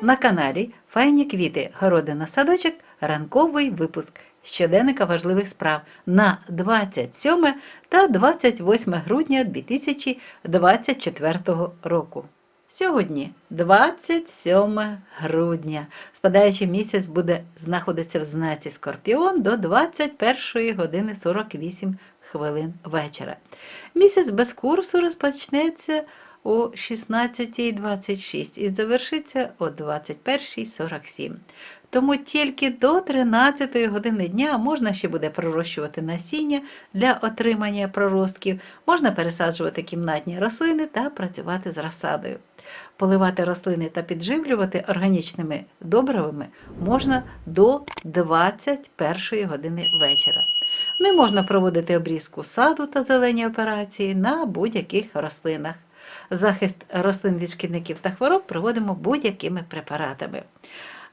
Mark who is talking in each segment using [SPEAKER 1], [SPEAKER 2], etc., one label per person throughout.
[SPEAKER 1] На каналі Файні квіти, городина садочок, ранковий випуск щоденника важливих справ на 27 та 28 грудня 2024 року. Сьогодні 27 грудня. Спадаючий місяць буде знаходитися в знаці Скорпіон до 21 години 48 хвилин вечора. Місяць без курсу розпочнеться о 16.26 і завершиться о 21.47. Тому тільки до 13 години дня можна ще буде пророщувати насіння для отримання проростків, можна пересаджувати кімнатні рослини та працювати з розсадою. Поливати рослини та підживлювати органічними добривами можна до 21 години вечора. Не можна проводити обрізку саду та зелені операції на будь-яких рослинах. Захист рослин від шкідників та хвороб проводимо будь-якими препаратами.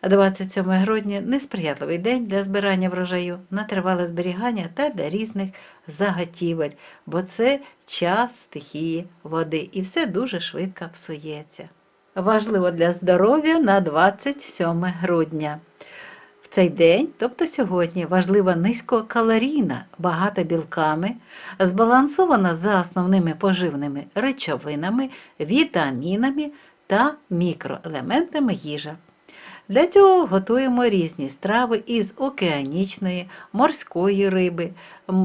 [SPEAKER 1] 27 грудня несприятливий день для збирання врожаю на тривале зберігання та для різних заготівель, бо це час стихії води і все дуже швидко псується. Важливо для здоров'я на 27 грудня. Цей день, тобто сьогодні, важлива низькокалорійна, багата білками, збалансована за основними поживними речовинами, вітамінами та мікроелементами їжа. Для цього готуємо різні страви із океанічної, морської риби,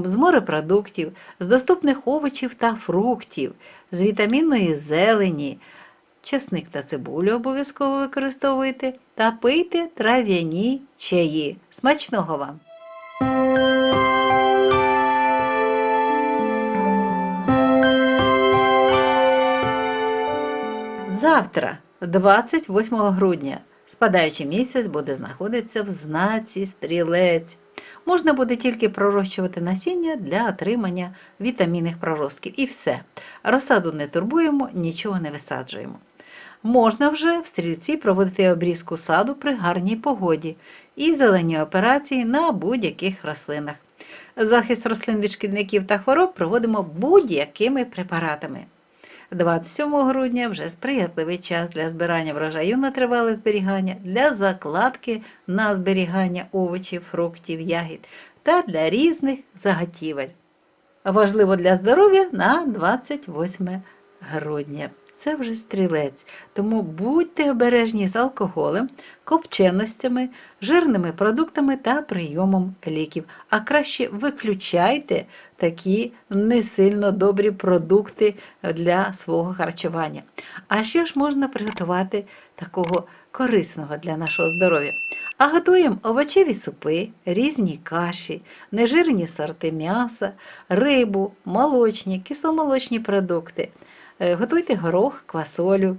[SPEAKER 1] з морепродуктів, з доступних овочів та фруктів, з вітамінної зелені. Чесник та цибулю обов'язково використовуйте та пийте трав'яні чаї. Смачного вам! Завтра, 28 грудня, спадаючий місяць буде знаходитися в знаці стрілець. Можна буде тільки пророщувати насіння для отримання вітамінних проростків. І все. Розсаду не турбуємо, нічого не висаджуємо. Можна вже в стрільці проводити обрізку саду при гарній погоді і зелені операції на будь-яких рослинах. Захист рослин від шкідників та хвороб проводимо будь-якими препаратами. 27 грудня вже сприятливий час для збирання врожаю на тривале зберігання, для закладки на зберігання овочів, фруктів, ягід та для різних заготівель. Важливо для здоров'я на 28 грудня. Це вже стрілець, тому будьте обережні з алкоголем, копченостями, жирними продуктами та прийомом ліків. А краще виключайте такі не сильно добрі продукти для свого харчування. А що ж можна приготувати такого корисного для нашого здоров'я? А готуємо овочеві супи, різні каші, нежирні сорти м'яса, рибу, молочні, кисломолочні продукти. Е, Готуйте горох, квасолю,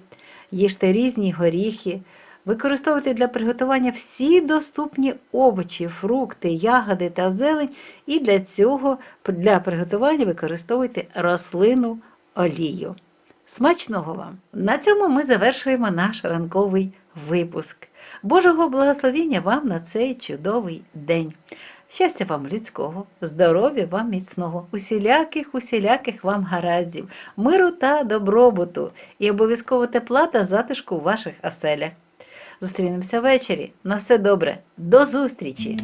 [SPEAKER 1] їжте різні горіхи, використовуйте для приготування всі доступні овочі, фрукти, ягоди та зелень, і для цього для приготування використовуйте рослину олію. Смачного вам! На цьому ми завершуємо наш ранковий випуск. Божого благословіння вам на цей чудовий день. Щастя вам людського, здоров'я вам міцного, усіляких, усіляких вам гараздів, миру та добробуту і обов'язково тепла та затишку у ваших оселях. Зустрінемося ввечері. На все добре. До зустрічі!